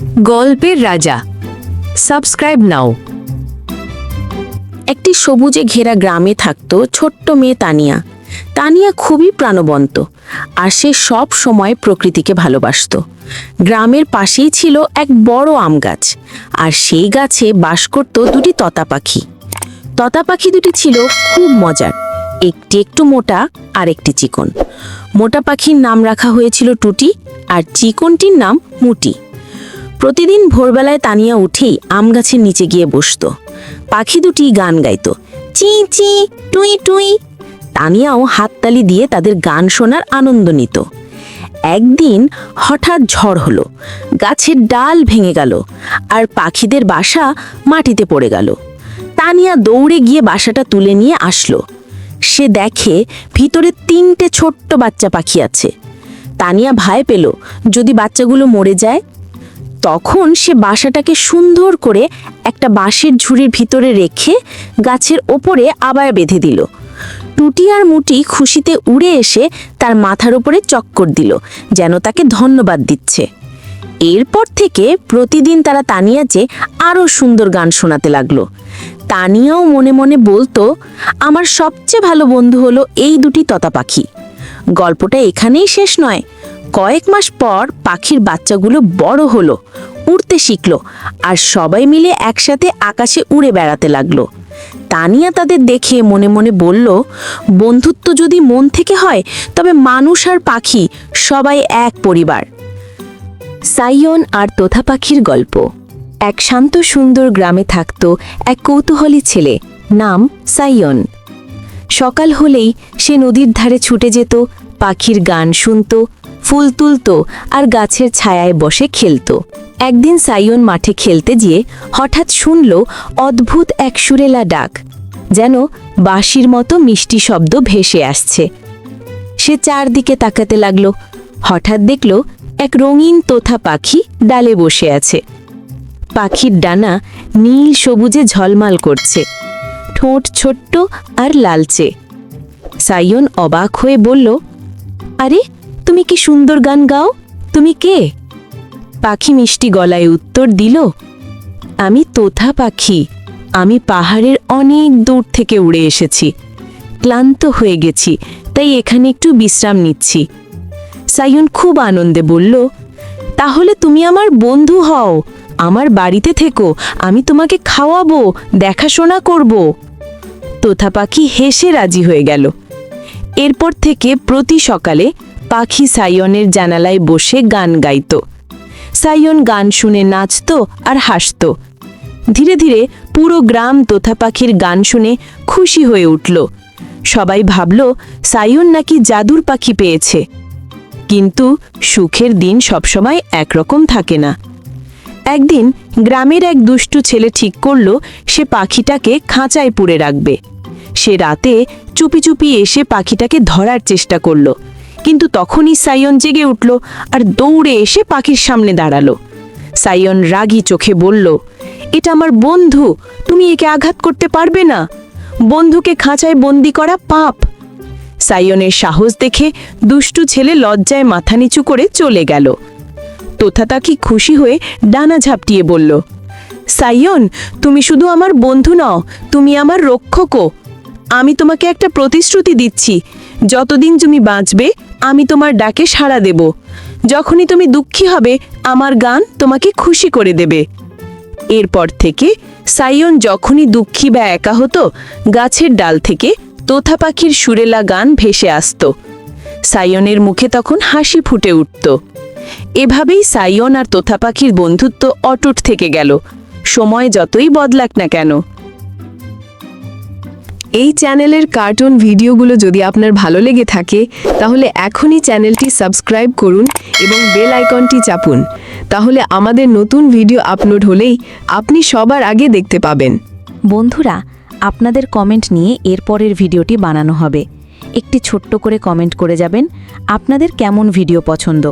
গল্পের রাজা। সাবস্ক্রাইব নাও একটি সবুজে ঘেরা গ্রামে থাকতো ছোট্ট মেয়ে তানিয়া। তানিয়া খুবই প্রাণবন্ত আর সে সব সময় প্রকৃতিকে ভালোবাসতো। গ্রামের পাশেই ছিল এক বড় আম গাছ আর সেই গাছে বাস করত দুটি ততা পাখি। ততা পাখি দুটি ছিল খুব মজার, একটি একটু মোটা আর একটি চিকন। মোটা পাখির নাম রাখা হয়েছিল টুটি আর চিকনটির নাম মুটি। প্রতিদিন ভোরবেলায় তানিয়া উঠেই আম গাছের নিচে গিয়ে বসতো। পাখি দুটি গান গাইতো। চি চি, টুই টুই। তানিয়াও হাততালি দিয়ে তাদের গান শোনার আনন্দ নিত। একদিন হঠাৎ ঝড় হলো। গাছের ডাল ভেঙে গেল আর পাখিদের বাসা মাটিতে পড়ে গেল। তানিয়া দৌড়ে গিয়ে বাসাটা তুলে নিয়ে আসলো। সে দেখে ভিতরে তিনটে ছোট্ট বাচ্চা পাখি আছে। তানিয়া ভয় পেল, যদি বাচ্চাগুলো মরে যায় তখন সে বাসাটাকে সুন্দর করে একটা বাঁশের ঝুড়ির ভিতরে রেখে গাছের ওপরে আবার বেঁধে দিল। টুটি আর মুটি খুশিতে উড়ে এসে তার মাথার ওপরে চক্কর দিল, যেন তাকে ধন্যবাদ দিচ্ছে। এরপর থেকে প্রতিদিন তারা তানিয়াকে আরও সুন্দর গান শোনাতে লাগল। তানিয়াও মনে মনে বলতো, আমার সবচেয়ে ভালো বন্ধু হলো এই দুটি ততা পাখি। গল্পটা এখানেই শেষ নয়। কয়েক মাস পর পাখির বাচ্চাগুলো বড় হলো, উড়তে শিখলো আর সবাই মিলে একসাথে আকাশে উড়ে বেড়াতে লাগল। তানিয়া তাদের দেখে মনে মনে বলল, বন্ধুত্ব যদি মন থেকে হয়, তবে মানুষ আর পাখি সবাই এক পরিবার। সাইয়ন আর তোথা পাখির গল্প। এক শান্ত সুন্দর গ্রামে থাকত এক কৌতূহলী ছেলে, নাম সাইয়ন। সকাল হলেই সে নদীর ধারে ছুটে যেত, পাখির গান শুনত ফুল তুলত আর গাছের ছায়ায় বসে খেলত। একদিন সাইয়ন মাঠে খেলতে গিয়ে হঠাৎ শুনল অদ্ভুত এক সুরেলা ডাক, যেন বাঁশির মতো মিষ্টি শব্দ ভেসে আসছে। সে চারদিকে তাকাতে লাগল, হঠাৎ দেখল এক রঙিন তোথা পাখি ডালে বসে আছে। পাখির ডানা নীল সবুজে ঝলমাল করছে, ঠোঁট ছোট্ট আর লালচে। সাইয়ন অবাক হয়ে বলল, আরে তুমি কি সুন্দর গান গাও? তুমি কে? পাখি মিষ্টি গলায় উত্তর দিল, আমি তোথা পাখি। আমি পাহাড়ের অনেক দূর থেকে উড়ে এসেছি। ক্লান্ত হয়ে গেছি, তাই এখানে একটু বিশ্রাম নিচ্ছি। সাইয়ন খুব আনন্দে বলল, তাহলে তুমি আমার বন্ধু হও, আমার বাড়িতে থেকো, আমি তোমাকে খাওয়াবো, দেখাশোনা করব। তোথা পাখি হেসে রাজি হয়ে গেল। এরপর থেকে প্রতি সকালে পাখি সাইয়নের জানালায় বসে গান গাইত। সাইয়ন গান শুনে নাচত আর হাসত। ধীরে ধীরে পুরো গ্রাম তোথা পাখির গান শুনে খুশি হয়ে উঠল। সবাই ভাবল, সাইয়ন নাকি জাদুর পাখি পেয়েছে। কিন্তু সুখের দিন সবসময় একরকম থাকে না। একদিন গ্রামের এক দুষ্টু ছেলে ঠিক করল, সে পাখিটাকে খাঁচায় পুড়ে রাখবে। সে রাতে চুপি চুপি এসে পাখিটাকে ধরার চেষ্টা করল। কিন্তু তখনই সাইয়ন জেগে উঠল আর দৌড়ে এসে পাখির সামনে দাঁড়াল। সাইয়ন রাগী চোখে বলল, এটা আমার বন্ধু, তুমি একে আঘাত করতে পারবে না। বন্ধুকে খাঁচায় বন্দি করা পাপ। সাইয়নের সাহস দেখে দুষ্টু ছেলে লজ্জায় মাথা নিচু করে চলে গেল। তোথাতাকি খুশি হয়ে ডানা ঝাপটিয়ে বলল, সাইয়ন, তুমি শুধু আমার বন্ধু নও, তুমি আমার রক্ষকও। আমি তোমাকে একটা প্রতিশ্রুতি দিচ্ছি, যতদিন তুমি বাঁচবে আমি তোমার ডাকে সাড়া দেব। যখনই তুমি দুঃখী হবে, আমার গান তোমাকে খুশি করে দেবে। এরপর থেকে সাইয়ন যখনই দুঃখী বা একা হতো, গাছের ডাল থেকে তোথা পাখির সুরেলা গান ভেসে আসত। সাইয়নের মুখে তখন হাসি ফুটে উঠত। এভাবেই সাইয়ন আর তোথা পাখির বন্ধুত্ব অটুট থেকে গেল। সময় যতই বদলাক না কেন এই চ্যানেলের কার্টুন ভিডিওগুলো যদি আপনার ভালো লেগে থাকে, তাহলে এখনই চ্যানেলটি সাবস্ক্রাইব করুন এবং বেল আইকনটি চাপুন। তাহলে আমাদের নতুন ভিডিও আপলোড হলেই আপনি সবার আগে দেখতে পাবেন। বন্ধুরা, আপনাদের কমেন্ট নিয়ে এরপরের ভিডিওটি বানানো হবে। একটি ছোট্ট করে কমেন্ট করে যাবেন, আপনাদের কেমন ভিডিও পছন্দ?